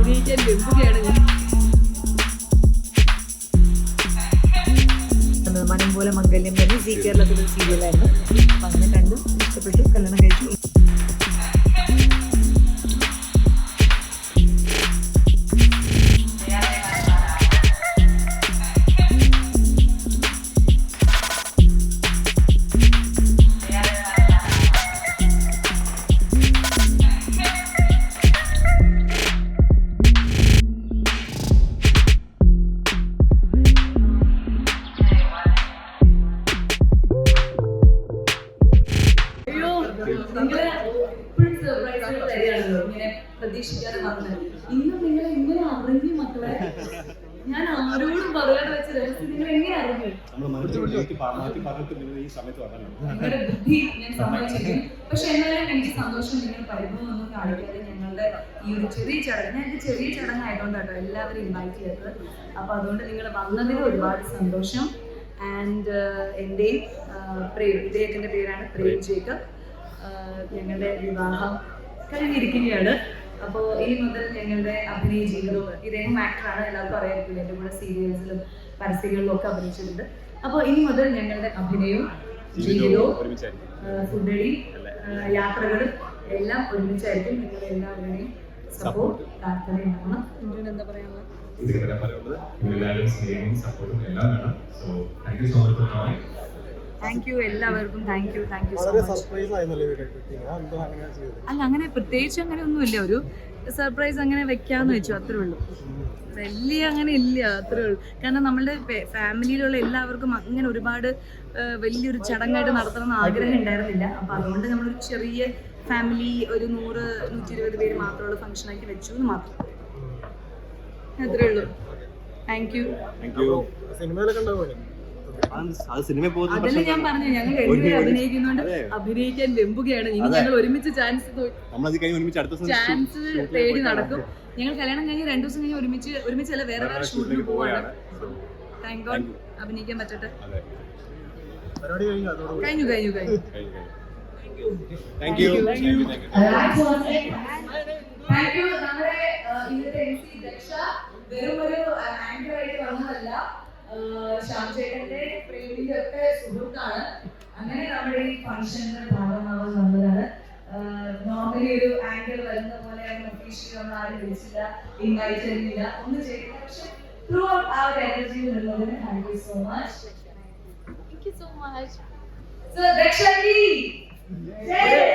അഭിനയിക്കാൻ വെമ്പുകയാണ് ഞാൻ മനം പോലെ മംഗല്യം തന്നെ സി കേരളത്തിലെ സീരിയലായിരുന്നു അങ്ങനെ കണ്ടു ഇഷ്ടപ്പെട്ടു കല്യാണം കഴിച്ചു നിങ്ങളെ എപ്പോഴും സർപ്രൈസുകൾ തരികയാണല്ലോ. ഇങ്ങനെ പ്രതീക്ഷിക്കാതെ വന്നത്. ഇന്ന് നിങ്ങളെ ഇങ്ങനെ അറിഞ്ഞു മക്കളെ ഞാൻ ആരോടും പറയാതെ വെച്ച രഹസ്യം നിങ്ങൾ എങ്ങനെ അറിഞ്ഞു? നിങ്ങളുടെ ബുദ്ധി ഞാൻ സമ്മതിച്ചിരിക്കുന്നു പക്ഷെ എന്നാലും എനിക്ക് സന്തോഷം നിങ്ങൾ പരിഭവമൊന്നും കാണിക്കാതെ ഞങ്ങളുടെ ഈ ഒരു ചെറിയ ചടങ്ങ് ഞാൻ ഇത് ചെറിയ ചടങ്ങായതുകൊണ്ടാട്ടോ എല്ലാവരും ഇൻവൈറ്റ് ചെയ്തത്. അപ്പൊ അതുകൊണ്ട് നിങ്ങൾ വന്നതിൽ ഒരുപാട് സന്തോഷം. ആൻഡ് എന്റെയും പ്രേം ഇദ്ദേഹത്തിന്റെ പേരാണ് പ്രേം ജേക്കബ്. ഞങ്ങളുടെ വിവാഹം കഴിഞ്ഞിരിക്കുകയാണ്. അപ്പോൾ ഇനി മുതൽ ഞങ്ങളുടെ അഭിനയ ജീവിതവും ഇദ്ദേഹം ആക്ടറാണ് എല്ലാവർക്കും അറിയാറില്ല എന്റെ കൂടെ സീരിയൽസിലും പരസ്യങ്ങളിലും ഒക്കെ അഭിനയിച്ചിട്ടുണ്ട്. അപ്പോൾ ഇനി മുതൽ ഞങ്ങളുടെ അഭിനയവും ജീവിതവും ഫുഡടി യാത്രകളും എല്ലാം ഒരുമിച്ചായിരിക്കും നിങ്ങൾ എല്ലാവരുടെയും സപ്പോർട്ട് പ്രാർത്ഥന ഉണ്ടാവണം. എന്താ പറയാനുള്ളത്? എല്ലാവരും സ്നേഹവും സപ്പോർട്ടും എല്ലാം വേണം. So thank you so much for thank you എല്ലാവർക്കും. താങ്ക് യു താങ്ക് യു അല്ല അങ്ങനെ പ്രത്യേകിച്ച് അങ്ങനെ ഒന്നുമില്ല. ഒരു സർപ്രൈസ് അങ്ങനെ വെക്കാന്ന് വെച്ചു അത്രേ ഉള്ളൂ. വലിയ അങ്ങനെ ഇല്ല അത്രേ ഉള്ളൂ. കാരണം നമ്മളുടെ ഫാമിലിയിലുള്ള എല്ലാവർക്കും അങ്ങനെ ഒരുപാട് വലിയൊരു ചടങ്ങായിട്ട് നടത്തണം എന്ന് ആഗ്രഹം ഉണ്ടായിരുന്നില്ല. അപ്പൊ അതുകൊണ്ട് നമ്മളൊരു ചെറിയ ഫാമിലി ഒരു നൂറ് നൂറ്റി ഇരുപത് പേര് മാത്രമുള്ള ഫംഗ്ഷൻ ആക്കി വെച്ചു എന്ന് മാത്രം. അത്രേ ഉള്ളൂ. താങ്ക് യു സിനിമയിലൊക്കെ അത് സിനിമ പോകുന്ന അതല്ല ഞാൻ പറഞ്ഞു ഞങ്ങൾ രണ്ടുപേരും അഭിനയിക്കുന്നുണ്ട്. അഭിനയിക്കാൻ വെമ്പുകയാണ്. ഇനി. ഞങ്ങൾ ഒരുമിച്ച് ചാൻസ് നമ്മളത് കഴിഞ്ഞ് ഒരുമിച്ച് അടുത്ത ചാൻസ് തേടി നടക്കും. ഞങ്ങൾ കല്യാണം കഴിഞ്ഞ് രണ്ടു ദിവസം കഴിഞ്ഞ് ഒരുമിച്ച് ഒരുമിച്ചല്ല വേറെ വേറെ ഷൂട്ടിന് പോവാണ്. താങ്ക് ഗോഡ് അഭിനയിക്കാൻ പറ്റട്ടെ. കഴിഞ്ഞു? കഴിഞ്ഞു കഴിഞ്ഞു thank you thank you thank you നമ്മുടെ ഇന്നത്തെ എം സി ദക്ഷ വെറും ഒരു ആങ്കർ ആയിട്ട് വന്നതല്ല. ശ്യാം ചേട്ടന്റെ പ്രേമിന്റെ ഒക്കെ സുഹൃത്താണ്. അങ്ങനെ നമ്മുടെ ഈ ഫംഗ്ഷന്റെ ഭാഗമാവാൻ വന്നതാണ്. നോർമലി ഒരു ആങ്കർ വരുന്ന പോലെ ഒഫീഷ്യലി നമ്മൾ ആരും വിളിച്ചില്ല ഇൻവൈറ്റ് ചെയ്യുന്നില്ല ഒന്നും ചെയ്തില്ല. പക്ഷെ ത്രൂ ഔട്ട് ആ ഒരു energy നിന്നതിന് thank you so much Thank you so much. So ദക്ഷി Thank